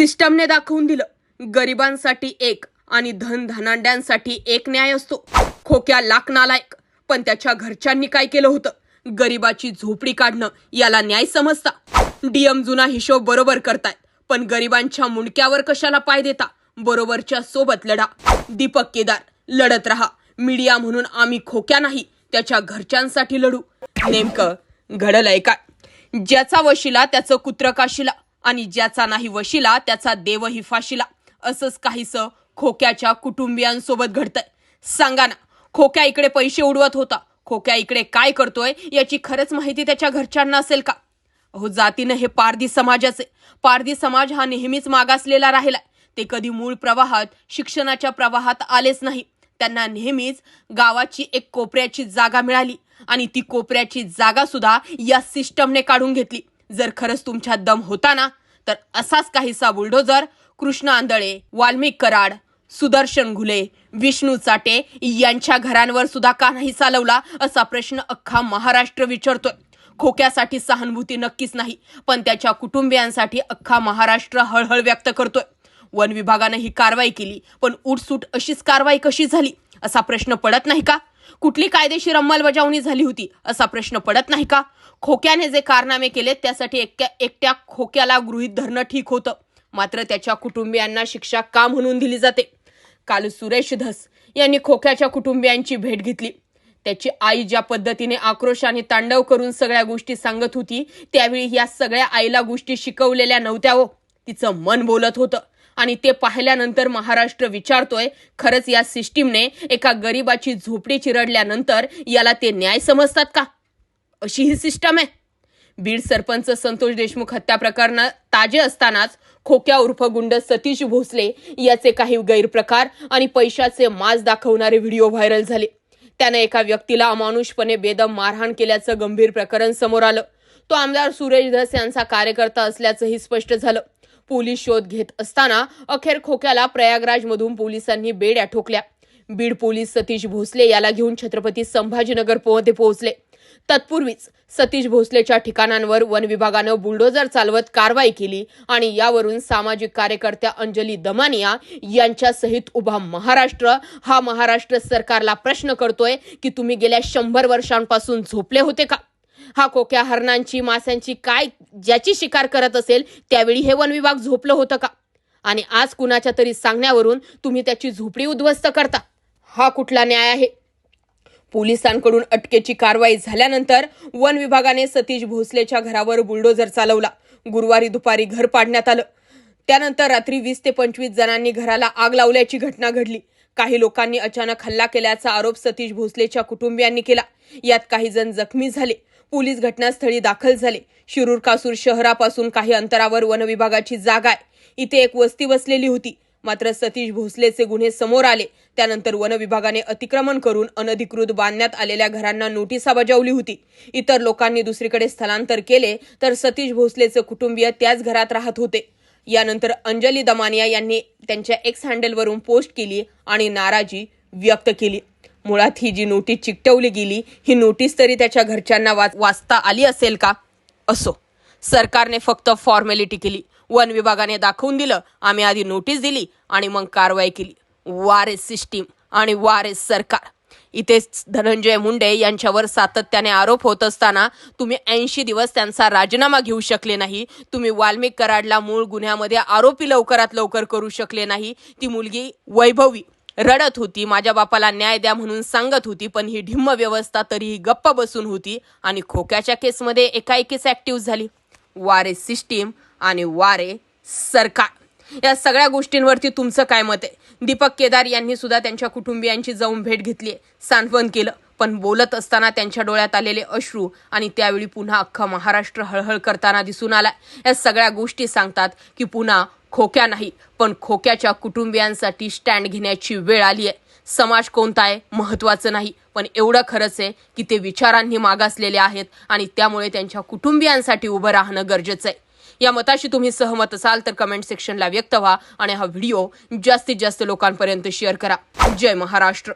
सिस्टमने दाखवून दिलं. गरिबांसाठी एक आणि धन धनांड्यांसाठी एक न्याय असतो. खोक्या लाकणाला नालायक पण त्याच्या घरच्यांनी काय केलं होतं? गरिबाची झोपडी काढणं याला न्याय समजता. डीएम जुना हिशोब बरोबर करतायत पण गरिबांच्या मुंडक्यावर कशाला पाय देता? बरोबरच्या सोबत लढा. दीपक केदार लढत राहा. मीडिया म्हणून आम्ही खोक्या नाही त्याच्या घरच्यांसाठी लढू. नेमकं घडलंय काय? ज्याचा वशिला त्याचं कुत्र काशिला आणि ज्याचा नाही वशिला त्याचा देवही फाशीला. असंच काहीसं खोक्याच्या कुटुंबियांसोबत घडतंय. सांगा ना खोक्या इकडे पैसे उडवत होता. खोक्या इकडे काय करतोय याची खरंच माहिती त्याच्या घरच्यांना असेल का? अहो जातीनं हे पारधी समाजाचे. पारधी समाज हा नेहमीच मागासलेला राहिलाय. ते कधी मूळ प्रवाहात शिक्षणाच्या प्रवाहात आलेच नाही. त्यांना नेहमीच गावाची एक कोपऱ्याची जागा मिळाली आणि ती कोपऱ्याची जागा सुद्धा या सिस्टमने काढून घेतली. जर खरंच तुमच्या दम होता ना तर असाच काहीसा बुलडोजर कृष्ण आंधळे वाल्मिक कराड सुदर्शन घुले विष्णू चाटे यांच्या घरांवर सुद्धा का नाही चालवला असा प्रश्न अख्खा महाराष्ट्र विचारतोय. खोक्यासाठी सहानुभूती नक्कीच नाही पण त्याच्या कुटुंबियांसाठी अख्खा महाराष्ट्र हळहळ व्यक्त करतोय. वन विभागानं ही कारवाई केली पण उठसूट अशीच कारवाई कशी झाली असा प्रश्न पडत नाही का? कुठली कायदेशीर अंमलबजावणी झाली होती असा प्रश्न पडत नाही का? खोक्याने जे कारनामे केले त्यासाठी एकट्या एकट्या खोक्याला गृहीत धरणं ठीक होतं. मात्र त्याच्या कुटुंबियांना शिक्षा का म्हणून दिली जाते? काल सुरेश धस यांनी खोक्याच्या कुटुंबियांची भेट घेतली. त्याची आई ज्या पद्धतीने आक्रोश आणि तांडव करून सगळ्या गोष्टी सांगत होती त्यावेळी या सगळ्या आईला गोष्टी शिकवलेल्या नव्हत्या हो. तिचं मन बोलत होतं. आणि ते पाहिल्यानंतर महाराष्ट्र विचारतोय खरंच या सिस्टीमने एका गरीबाची झोपडी चिरडल्यानंतर याला ते न्याय समजतात का? अशी ही सिस्टम आहे. बीड सरपंच संतोष देशमुख हत्या प्रकरण ताजे असतानाच खोक्या उर्फ गुंड सतीश भोसले याचे काही गैरप्रकार आणि पैशाचे माज दाखवणारे व्हिडिओ व्हायरल झाले. त्याने एका व्यक्तीला अमानुषपणे बेदम मारहाण केल्याचं गंभीर प्रकरण समोर आलं. तो आमदार सुरेश धस यांचा कार्यकर्ता असल्याचंही स्पष्ट झालं. पोलीस शोध घेत असताना अखेर खोक्याला प्रयागराजमधून पोलिसांनी बेड्या ठोकल्या. बीड पोलीस सतीश भोसले याला घेऊन छत्रपती संभाजीनगरमध्ये पोहोचले. तत्पूर्वीच सतीश भोसलेच्या ठिकाणांवर वन विभागानं बुलडोजर चालवत कारवाई केली आणि यावरून सामाजिक कार्यकर्त्या अंजली दमानिया यांच्यासहित उभा महाराष्ट्र. हा महाराष्ट्र सरकारला प्रश्न करतोय की तुम्ही गेल्या शंभर वर्षांपासून झोपले होते का? हा कोक्या हरणांची माशांची काय ज्याची शिकार करत असेल त्यावेळी हे वन विभाग झोपलं होतं का? आणि आज कुणाच्या तरी सांगण्यावरून तुम्ही त्याची झोपडी उद्ध्वस्त करता. हा कुठला न्याय आहे? पोलिसांकडून अटकेची कारवाई झाल्यानंतर वन विभागाने सतीश भोसलेच्या घरावर बुलडोजर चालवला. गुरुवारी दुपारी घर पाडण्यात आलं. त्यानंतर रात्री वीस ते पंचवीस जणांनी घराला आग लावल्याची घटना घडली. काही लोकांनी अचानक हल्ला केल्याचा आरोप सतीश भोसलेच्या कुटुंबियांनी केला. यात काही जण जखमी झाले. पोलीस घटनास्थळी दाखल झाले. शिरूर कासूर शहरापासून काही अंतरावर वन विभागाची जागा आहे. इथे एक वस्ती वसलेली होती. मात्र सतीश भोसलेचे गुन्हे समोर आले. त्यानंतर वन विभागाने अतिक्रमण करून अनधिकृत बांधण्यात आलेल्या घरांना नोटिसा बजावली होती. इतर लोकांनी दुसरीकडे स्थलांतर केले तर सतीश भोसलेचे कुटुंबीय त्याच घरात राहत होते. यानंतर अंजली दमानिया यांनी त्यांच्या एक्स हँडलवरून पोस्ट केली आणि नाराजी व्यक्त केली. मुळात ही जी नोटीस चिकटवली गेली ही नोटीस तरी त्याच्या घरच्यांना वाच वाचता आली असेल का? असो. सरकारने फक्त फॉर्मॅलिटी केली. वन विभागाने दाखवून दिलं. आम्ही आधी नोटीस दिली आणि मग कारवाई केली. वार एस सिस्टीम आणि वार एस सरकार. इथेच धनंजय मुंडे यांच्यावर सातत्याने आरोप होत असताना तुम्ही ऐंशी दिवस त्यांचा राजीनामा घेऊ शकले नाही. तुम्ही वाल्मिक कराडला मूळ गुन्ह्यामध्ये आरोपी लवकरात लवकर करू शकले नाही. ती मुलगी वैभवी. रडत होती माझ्या बापाला न्याय द्या म्हणून सांगत होती पण ही ढिम्म व्यवस्था तरीही गप्प बसून होती आणि खोक्याच्या केसमध्ये एकाएकीच ॲक्टिव्ह झाली. वारे सिस्टीम आणि वारे सरकार. या सगळ्या गोष्टींवरती तुमचं काय मत आहे? दीपक केदार यांनी सुद्धा त्यांच्या कुटुंबियांची जाऊन भेट घेतली सांत्वन केलं पण बोलत असताना त्यांच्या डोळ्यात आलेले अश्रू आणि त्यावेळी पुन्हा अख्खा महाराष्ट्र हळहळ करताना दिसून आला या सगळ्या गोष्टी सांगतात की पुन्हा खोक्या नाही पण खोक्याच्या कुटुंबियांसाठी स्टँड घेण्याची वेळ आली आहे. समाज कोणता आहे महत्वाचं नाही पण एवढं खरंच आहे की ते विचारांनी मागासलेले आहेत आणि त्यामुळे त्यांच्या कुटुंबियांसाठी उभं राहणं गरजेचं आहे. या मताशी तुम्ही सहमत असाल तर कमेंट सेक्शनला व्यक्त व्हा आणि हा व्हिडिओ जास्तीत जास्त लोकांपर्यंत शेअर करा. जय महाराष्ट्र.